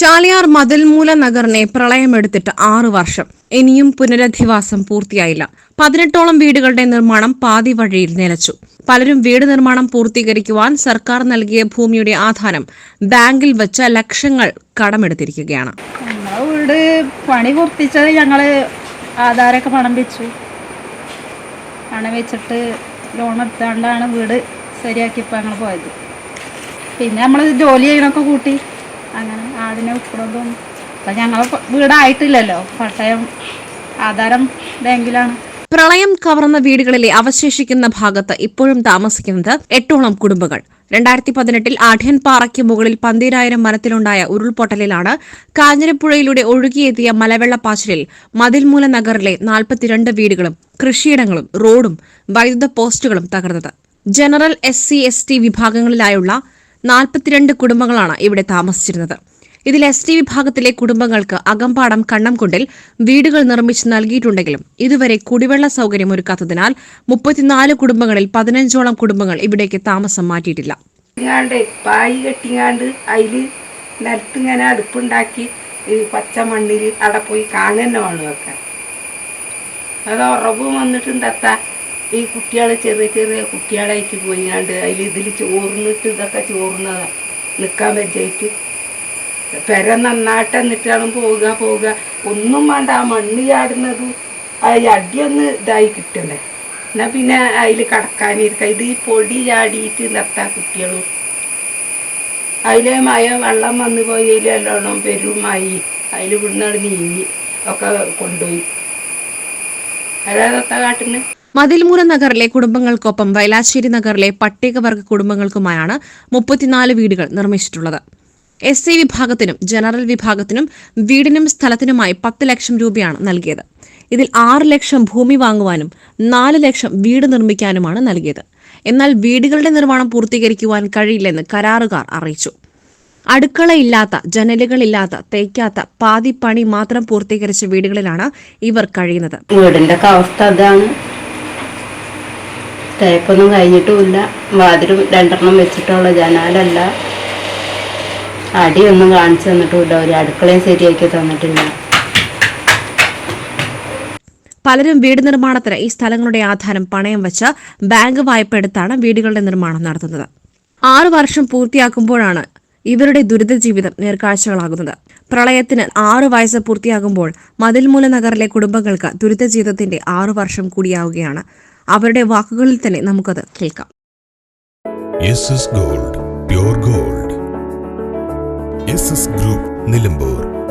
ചാലിയാർ മതിൽമൂല നഗറിനെ പ്രളയമെടുത്തിട്ട് ആറു വർഷം. ഇനിയും പുനരധിവാസം പൂർത്തിയായില്ല. പതിനെട്ടോളം വീടുകളുടെ നിർമ്മാണം പാതി വഴിയിൽ നിലച്ചു. പലരും വീട് നിർമ്മാണം പൂർത്തീകരിക്കുവാൻ സർക്കാർ നൽകിയ ഭൂമിയുടെ ആധാരം ബാങ്കിൽ വെച്ച ലക്ഷങ്ങൾ കടമെടുത്തിരിക്കുകയാണ്. പണി പൂർത്തിച്ചത് ഞങ്ങൾ ആധാരമൊക്കെ പണം വെച്ചു. പണം വെച്ചിട്ട് ലോൺ എടുത്താണ്ടാണ് വീട് ശരിയാക്കിയപ്പോൾ ഞങ്ങൾ പോയത്. പിന്നെ നമ്മൾ ജോലി ചെയ്യണമൊക്കെ കൂട്ടി. അങ്ങനെ ആടിനെ ഉക്കണതും അപ്പം ഞങ്ങളെ വീടായിട്ടില്ലല്ലോ. പട്ടയം ആധാരം ബാങ്കിലാണ്. പ്രളയം കവർന്ന വീടുകളിലെ അവശേഷിക്കുന്ന ഭാഗത്ത് ഇപ്പോഴും താമസിക്കുന്നത് എട്ടോളം കുടുംബങ്ങൾ. രണ്ടായിരത്തി പതിനെട്ടിൽ ആഢ്യൻപാറയ്ക്ക് മുകളിൽ പന്തീരായിരം മരത്തിലുണ്ടായ ഉരുൾപൊട്ടലിലാണ് കാഞ്ഞിരപ്പുഴയിലൂടെ ഒഴുകിയെത്തിയ മലവെള്ളപ്പാച്ചിലിൽ മതിൽമൂല നഗറിലെ നാൽപ്പത്തിരണ്ട് വീടുകളും കൃഷിയിടങ്ങളും റോഡും വൈദ്യുത പോസ്റ്റുകളും തകർന്നത്. General S C S T വിഭാഗങ്ങളിലായുള്ള നാൽപ്പത്തിരണ്ട് കുടുംബങ്ങളാണ് ഇവിടെ താമസിച്ചിരുന്നത്. ഇതിൽ എസ് ടി വിഭാഗത്തിലെ കുടുംബങ്ങൾക്ക് അകമ്പാടം കണ്ണംകുണ്ടിൽ വീടുകൾ നിർമ്മിച്ച് നൽകിയിട്ടുണ്ടെങ്കിലും ഇതുവരെ കുടിവെള്ള സൗകര്യം ഒരുക്കാത്തതിനാൽ മുപ്പത്തിനാല് കുടുംബങ്ങളിൽ പതിനഞ്ചോളം കുടുംബങ്ങൾ ഇവിടേക്ക് താമസം മാറ്റിയിട്ടില്ല. പായി കെട്ടിങ്ങാണ്ട് അതിൽ നിലത്ത് ഇങ്ങനെ അടുപ്പുണ്ടാക്കി പച്ച മണ്ണിൽ അവിടെ പോയി കാണുന്നെ വേണം വെക്കാൻ അത് ഉറവ് വന്നിട്ടുണ്ടത്ത ഈ കുട്ടികളെ ചെറിയ ചെറിയ കുട്ടികളായിട്ട് പോയിങ്ങാണ്ട് അതിൽ ഇതിൽ ചോർന്നിട്ട് ഇതൊക്കെ ചോർന്നതാ നിൽക്കാൻ വെച്ചായിട്ട് പെര നന്നായിട്ട് എന്നിട്ടാണ് പോവുക പോവുക. ഒന്നും വേണ്ട ആ മണ്ണ് ചാടുന്നതും ആ അടിയൊന്ന് ഇതായി കിട്ടണ്ടേ എന്നാൽ പിന്നെ അതിൽ കടക്കാനിരിക്കുക ഇത് ഈ പൊടി ചാടിയിട്ട് നിർത്താം കുട്ടികളും. അതിലെ മഴ വെള്ളം വന്നു പോയതിൽ നല്ലോണം പെരുമായി അതിൽ ഇവിടുന്നാണ് നീങ്ങി ഒക്കെ കൊണ്ടുപോയി. അതായത് കാട്ടുന്നത് മതിൽമൂല നഗറിലെ കുടുംബങ്ങൾക്കൊപ്പം വയലാശ്ശേരി നഗറിലെ പട്ടികവർഗ കുടുംബങ്ങൾക്കുമായാണ് മുപ്പത്തിനാല് വീടുകൾ നിർമ്മിച്ചിട്ടുള്ളത്. എസ് സി വിഭാഗത്തിനും ജനറൽ വിഭാഗത്തിനും വീടിനും സ്ഥലത്തിനുമായി പത്ത് ലക്ഷം രൂപയാണ് നൽകിയത്. ഇതിൽ ആറ് ലക്ഷം ഭൂമി വാങ്ങുവാനും നാല് ലക്ഷം വീട് നിർമ്മിക്കാനുമാണ് നൽകിയത്. എന്നാൽ വീടുകളുടെ നിർമ്മാണം പൂർത്തീകരിക്കുവാൻ കഴിയില്ലെന്ന് കരാറുകാർ അറിയിച്ചു. അടുക്കളയില്ലാത്ത ജനലുകളില്ലാത്ത തേക്കാത്ത പാതിപ്പണി മാത്രം പൂർത്തീകരിച്ച വീടുകളിലാണ് ഇവർ കഴിയുന്നത്. വീടിന്റെ അവസ്ഥ അതാണ്. തേപ്പൊന്നും കഴിഞ്ഞിട്ടുമില്ല. വാതിലും രണ്ടെണ്ണം വെച്ചിട്ടുള്ള ജനാലല്ല. അടിയൊന്നും കാണിച്ചു തന്നിട്ടുമില്ല. ഒരു അടുക്കളയും ശരിയാക്കി തന്നിട്ടില്ല. പലരും വീട് നിർമ്മാണത്തിന് ഈ സ്ഥലങ്ങളുടെ ആധാരം പണയം വെച്ച് ബാങ്ക് വായ്പ എടുത്താണ് വീടുകളുടെ നിർമ്മാണം നടത്തുന്നത്. ആറു വർഷം പൂർത്തിയാക്കുമ്പോഴാണ് ഇവരുടെ ദുരിത ജീവിതം നേർക്കാഴ്ചകളാകുന്നത്. പ്രളയത്തിന് ആറു വയസ്സ് പൂർത്തിയാകുമ്പോൾ മതിൽമൂല നഗറിലെ കുടുംബങ്ങൾക്ക് ദുരിത ജീവിതത്തിന്റെ ആറു വർഷം കൂടിയാവുകയാണ്. അവരുടെ വാക്കുകളിൽ തന്നെ നമുക്കത് കേൾക്കാം. Gold pure gold. Group Nilambur.